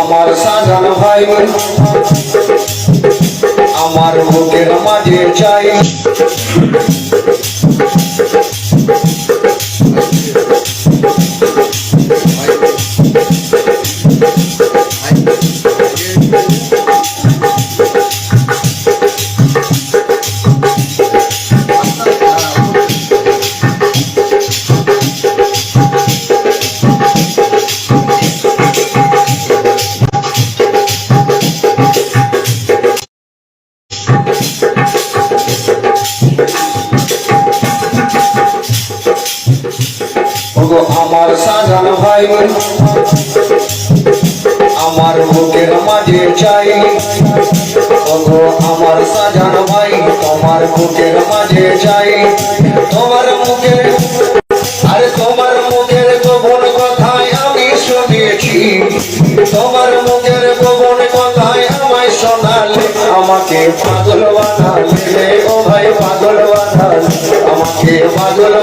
আমার সাজান ভাই আমার বুকের মাঝে চাই। ওগো আমার সাজান ভাই। আমার বুকের মাঝে চাই। ওগো আমার সাজান ভাই, তোমার বুকের মাঝে চাই। তোমার মুখের, আরে তোমার মুখের গোপন কথায় আমি শুনেছি। তোমার মুখের গোপন কথায় আমায় শোনালে আমাকে পাগল বানালে। ও ভাই, পাগল বানালে আমাকে পাগল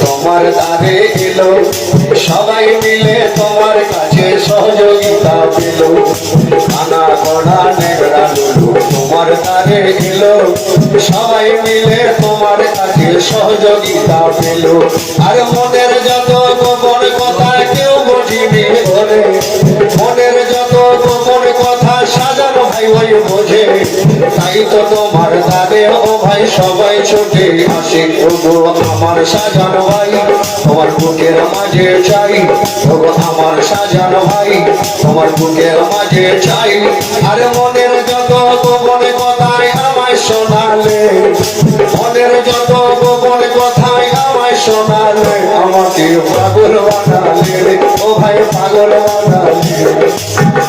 তোমার দ্বারে এলো। সবাই মিলে তোমার কাছে সহযোগিতা পেল। কানা ঘোড়া ন্যাংরা লুলো, তোমার দ্বারে এলো। সবাই মিলে তোমার কাছে সহযোগিতা পেল। আর মনের যত গোপন কথা কেউ বুঝিনি সবাই বোঝে, তাই তো তোমার দাবে ও ভাই সবাই ছোটে আসে। প্রভু আমার সাজানো ভাই, তোমার বুকের মাঝে চাই। প্রভু আমার সাজানো ভাই, তোমার বুকের মাঝে চাই। আর মনের যত গোপনে কথায় আমায় শোনালে, মনের যত গোপনে কথায় আমায় শোনালে, আমাকে পাগল বানালে, ও ভাই পাগল বানালে।